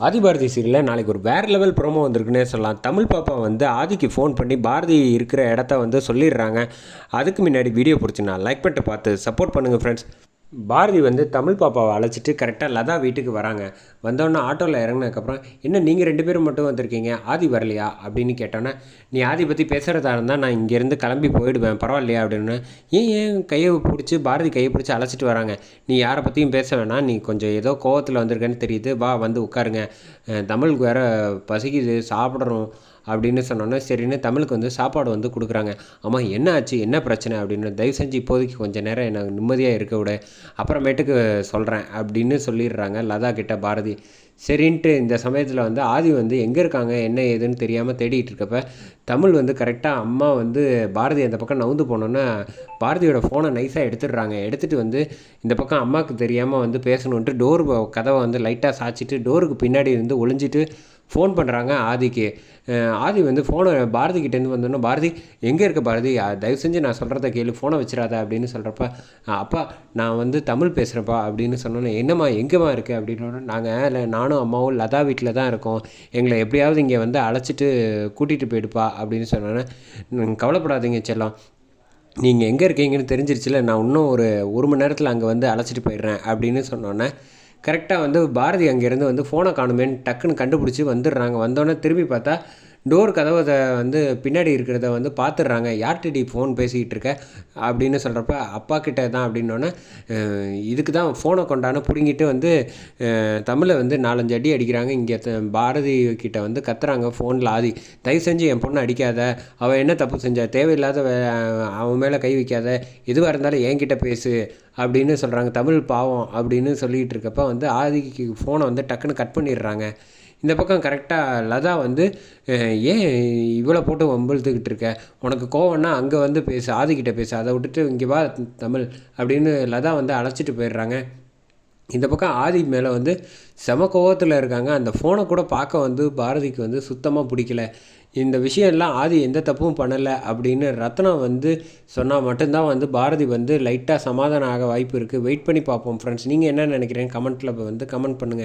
ஆதிபாரதி சீரியலில் நாளைக்கு ஒரு வேறு லெவல் ப்ரோமோ வந்திருக்குன்னே சொல்லலாம். தமிழ் பாப்பா வந்து ஆதிக்கு ஃபோன் பண்ணி பாரதி இருக்கிற இடத்த வந்து சொல்லிடுறாங்க. அதுக்கு முன்னாடி வீடியோ பிடிச்சினா லைக் பண்ணிட்டு பார்த்து சப்போர்ட் பண்ணுங்கள் ஃப்ரெண்ட்ஸ் பாரதி வந்து தமிழ் பாப்பாவை அழைச்சிட்டு கரெக்டாக லதா வீட்டுக்கு வராங்க. வந்தோடனே ஆட்டோவில் இறங்கினதுக்கப்புறம் என்ன நீங்கள் ரெண்டு பேரும் மட்டும் வந்திருக்கீங்க? ஆதி வரலையா? அப்படின்னு கேட்டோன்னே நீ ஆதி பற்றி பேசுகிறதா இருந்தால் நான் இங்கேருந்து கிளம்பி போயிடுவேன். பரவாயில்லையா? அப்படின்னு. ஏன் ஏன்? கையை பிடிச்சி பாரதி கையை பிடிச்சி அழைச்சிட்டு வராங்க. நீ யாரை பற்றியும் பேச வேணாம். நீ கொஞ்சம் ஏதோ கோவத்தில் வந்திருக்கேன்னு தெரியுது. வா வந்து உட்காருங்க. தமிழுக்கு வேற பசிக்குது. சாப்பிட்றோம் அப்படின்னு சொன்னோன்னே சரின்னு தமிழுக்கு வந்து சாப்பாடு வந்து கொடுக்குறாங்க. ஆமாம் என்ன ஆச்சு? என்ன பிரச்சனை? அப்படின்னு. தயவு செஞ்சு இப்போதைக்கு கொஞ்சம் நேரம் எனக்கு நிம்மதியாக இருக்க விட. அப்புறமேட்டுக்கு சொல்கிறேன் அப்படின்னு சொல்லிடுறாங்க லதா கிட்ட பாரதி. சரின்ட்டு இந்த சமயத்தில் வந்து ஆதி வந்து எங்கே இருக்காங்க என்ன ஏதுன்னு தெரியாமல் தேடிட்டு இருக்கப்ப தமிழ் வந்து கரெக்டாக அம்மா வந்து பாரதி அந்த பக்கம் நவுந்து போனோன்னா பாரதியோட ஃபோனை நைஸாக எடுத்துடுறாங்க. எடுத்துகிட்டு வந்து இந்த பக்கம் அம்மாவுக்கு தெரியாமல் வந்து பேசணுன்ட்டு டோர் கதவை வந்து லைட்டாக சாய்ச்சிட்டு டோருக்கு பின்னாடி இருந்து ஒளிஞ்சிட்டு ஃபோன் பண்ணுறாங்க ஆதிக்கு. ஆதி வந்து ஃபோனை பாரதி கிட்டேருந்து வந்தோன்னே பாரதி எங்கே இருக்க பாரதி? தயவு செஞ்சு நான் சொல்கிறத கேளு ஃபோனை வச்சிடாத அப்படின்னு சொல்கிறப்ப அப்பா நான் வந்து தமிழ் பேசுகிறேன்ப்பா அப்படின்னு சொன்னோன்னே என்னம்மா எங்கேம்மா இருக்கு? அப்படின்னு நாங்கள் இல்லை நானும் அம்மாவும் லதா வீட்டில் தான் இருக்கோம். எங்களை எப்படியாவது இங்கே வந்து அழைச்சிட்டு கூட்டிகிட்டு போயிடுப்பா அப்படின்னு சொன்னோன்னே கவலைப்படாதீங்க செல்லம். நீங்கள் எங்கே இருக்கீங்கன்னு தெரிஞ்சிருச்சுல நான் இன்னும் ஒரு ஒரு மணி நேரத்தில் அங்கே வந்து அழைச்சிட்டு போயிடுறேன் அப்படின்னு சொன்னோன்னே கரெக்டாக வந்து பாரதி அங்கேருந்து வந்து ஃபோனை காணுமேன்னு டக்குன்னு கண்டுபிடிச்சி வந்துடுறாங்க. வந்தோடனே திரும்பி பார்த்தா டோர் கதவை வந்து பின்னாடி இருக்கிறத வந்து பார்த்துடுறாங்க யார்கிட்டடி ஃபோன் பேசிக்கிட்டு இருக்க? அப்படின்னு சொல்கிறப்ப அப்பா கிட்ட தான் அப்படின்னோடனே இதுக்கு தான் ஃபோனை கொண்டான்னு பிடுங்கிட்டு வந்து தமிழை வந்து நாலஞ்சு அடி அடிக்கிறாங்க. இங்கே பாரதி கிட்ட வந்து கத்துறாங்க ஃபோனில் ஆதி தயவு செஞ்சு என் பொண்ணை அடிக்காத. அவள் என்ன தப்பு செஞ்சா? தேவையில்லாத அவன் மேலே கை வைக்காத. எதுவாக இருந்தாலும் என்கிட்ட பேசு. அப்படின்னு சொல்கிறாங்க தமிழ் பாவம். அப்படின்னு சொல்லிகிட்டு இருக்கப்ப வந்து ஆதிக்கு ஃபோனை வந்து டக்குன்னு கட் பண்ணிடுறாங்க இந்த பக்கம் கரெக்டாக லதா வந்து ஏன் இவ்வளோ போட்டு வம்பிழுத்துக்கிட்டு இருக்க? உனக்கு கோவம்னா அங்கே வந்து பேசு ஆதிக்கிட்ட பேசு அதை விட்டுட்டு இங்கே வா தமிழ் அப்படின்னு லதா வந்து அழைச்சிட்டு போயிடுறாங்க. இந்த பக்கம் ஆதி மேலே வந்து செம கோவத்தில் இருக்காங்க. அந்த ஃபோனை கூட பார்க்க வந்து பாரதிக்கு வந்து சுத்தமாக பிடிக்கல. இந்த விஷயம்லாம் ஆதி எந்த தப்பும் பண்ணலை அப்படின்னு ரத்னம் வந்து சொன்னால் மட்டும்தான் வந்து பாரதி வந்து லைட்டாக சமாதானம் ஆக வாய்ப்பு இருக்குது வெயிட் பண்ணி பார்ப்போம் ஃப்ரெண்ட்ஸ் நீங்கள் என்ன நினைக்கிறீங்க? கமெண்ட்டில் வந்து கமெண்ட் பண்ணுங்கள்